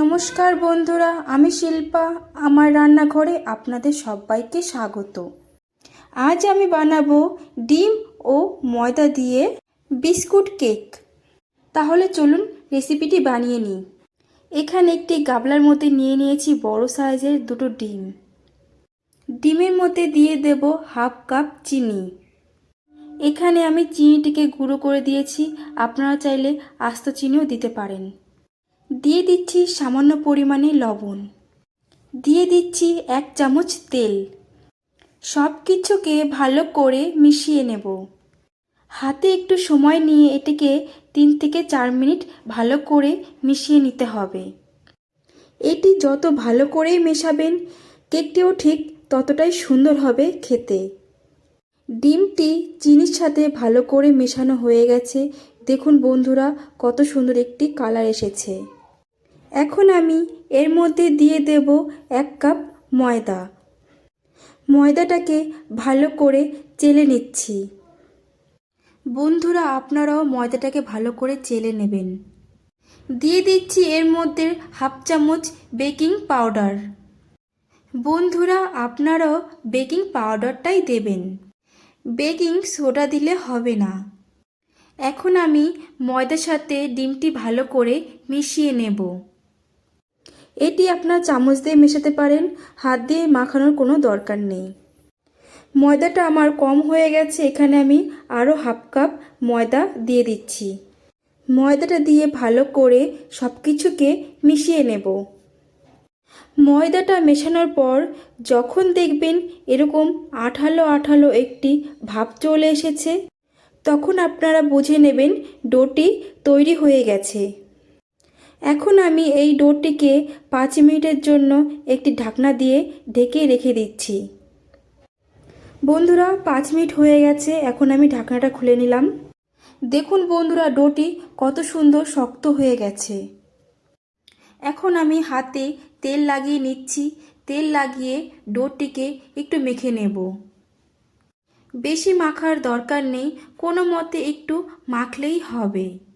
নমস্কার বন্ধুরা, আমি শিল্পা। আমার রান্নাঘরে আপনাদের সবাইকে স্বাগত। আজ আমি বানাবো ডিম ও ময়দা দিয়ে বিস্কুট কেক। তাহলে চলুন রেসিপিটি বানিয়ে নিই। এখানে একটি গাবলার মধ্যে নিয়ে নিয়েছি বড় সাইজের দুটো ডিম। ডিমের মধ্যে দিয়ে দেব হাফ কাপ চিনি। এখানে আমি চিনিটিকে গুঁড়ো করে দিয়েছি। আপনারা চাইলে আস্ত চিনিও দিতে পারেন। দিয়ে দিচ্ছি সামান্য পরিমাণে লবণ। দিয়ে দিচ্ছি এক চামচ তেল। সব কিছুকে ভালো করে মিশিয়ে নেব। হাতে একটু সময় নিয়ে এটিকে তিন থেকে চার মিনিট ভালো করে মিশিয়ে নিতে হবে। এটি যত ভালো করেই মেশাবেন, কেকটিও ঠিক ততটাই সুন্দর হবে খেতে। ডিমটি চিনির সাথে ভালো করে মেশানো হয়ে গেছে। দেখুন বন্ধুরা, কত সুন্দর একটি কালার এসেছে। এখন আমি এর মধ্যে দিয়ে দেব এক কাপ ময়দা। ময়দাটাকে ভালো করে চেলে নিচ্ছি। বন্ধুরা, আপনারাও ময়দাটাকে ভালো করে চেলে নেবেন। দিয়ে দিচ্ছি এর মধ্যে হাফ চামচ বেকিং পাউডার। বন্ধুরা, আপনারাও বেকিং পাউডারটাই দেবেন। বেকিং সোডা দিলে হবে না। এখন আমি ময়দার সাথে ডিমটি ভালো করে মিশিয়ে নেব। এটি আপনার চামচ দিয়ে মেশাতে পারেন, হাত দিয়ে মাখানোর কোনো দরকার নেই। ময়দাটা আমার কম হয়ে গেছে, এখানে আমি আরও হাফ কাপ ময়দা দিয়ে দিচ্ছি। ময়দাটা দিয়ে ভালো করে সব কিছুকে মিশিয়ে নেব। ময়দাটা মেশানোর পর যখন দেখবেন এরকম আঠালো আঠালো একটি ভাব চলে এসেছে, তখন আপনারা বুঝে নেবেন ডোটি তৈরি হয়ে গেছে। এখন আমি এই ডোটিকে পাঁচ মিনিটের জন্য একটি ঢাকনা দিয়ে ঢেকে রেখে দিচ্ছি। বন্ধুরা, পাঁচ মিনিট হয়ে গেছে, এখন আমি ঢাকনাটা খুলে নিলাম। দেখুন বন্ধুরা ডোটি কত সুন্দর শক্ত হয়ে গেছে। এখন আমি হাতে তেল লাগিয়ে নিচ্ছি। তেল লাগিয়ে ডোটিকে একটু মেখে নেব। বেশি মাখার দরকার নেই, কোনো মতে একটু মাখলেই হবে।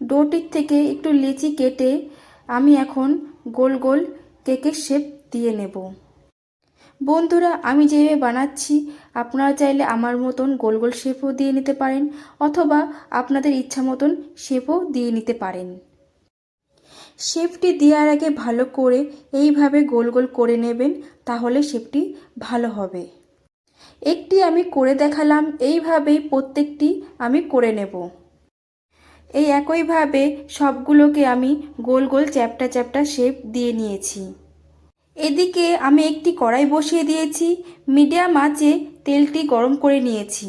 ডোটির থেকে একটু লিচি কেটে আমি এখন গোল গোল কেকের শেপ দিয়ে নেব। বন্ধুরা, আমি যেভাবে বানাচ্ছি, আপনারা চাইলে আমার মতন গোল গোল শেপও দিয়ে নিতে পারেন অথবা আপনাদের ইচ্ছা মতন শেপও দিয়ে নিতে পারেন। শেপটি দেওয়ার আগে ভালো করে এইভাবে গোল গোল করে নেবেন, তাহলে শেপটি ভালো হবে। একটি আমি করে দেখালাম, এইভাবেই প্রত্যেকটি আমি করে নেব। এই একইভাবে সবগুলোকে আমি গোল গোল চ্যাপটা চ্যাপটা শেপ দিয়ে নিয়েছি। এদিকে আমি একটি কড়াই বসিয়ে দিয়েছি, মিডিয়াম আঁচে তেলটি গরম করে নিয়েছি।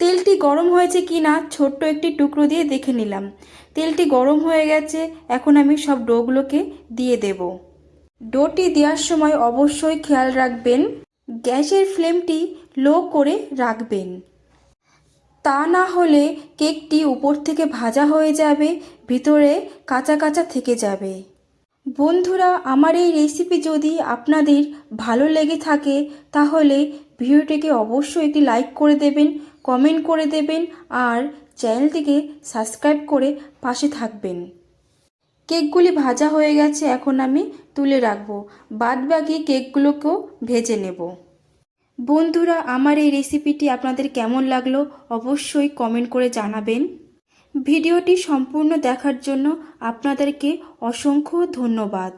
তেলটি গরম হয়েছে কি না ছোট্ট একটি টুকরো দিয়ে দেখে নিলাম। তেলটি গরম হয়ে গেছে, এখন আমি সব ডোগুলোকে দিয়ে দেব। ডোটি দেওয়ার সময় অবশ্যই খেয়াল রাখবেন, গ্যাসের ফ্লেমটি লো করে রাখবেন। তা না হলে কেকটি উপর থেকে ভাজা হয়ে যাবে, ভিতরে কাঁচা কাঁচা থেকে যাবে। বন্ধুরা, আমার এই রেসিপি যদি আপনাদের ভালো লেগে থাকে, তাহলে ভিডিওটিকে অবশ্যই একটি লাইক করে দেবেন কমেন্ট করে দেবেন, আর চ্যানেলটিকে সাবস্ক্রাইব করে পাশে থাকবেন। কেকগুলি ভাজা হয়ে গেছে, এখন আমি তুলে রাখব। বাদ বাকি কেকগুলোকেও ভেজে নেব। বন্ধুরা, আমার এই রেসিপিটি আপনাদের কেমন লাগল অবশ্যই কমেন্ট করে জানাবেন। ভিডিওটি সম্পূর্ণ দেখার জন্য আপনাদেরকে অসংখ্য ধন্যবাদ।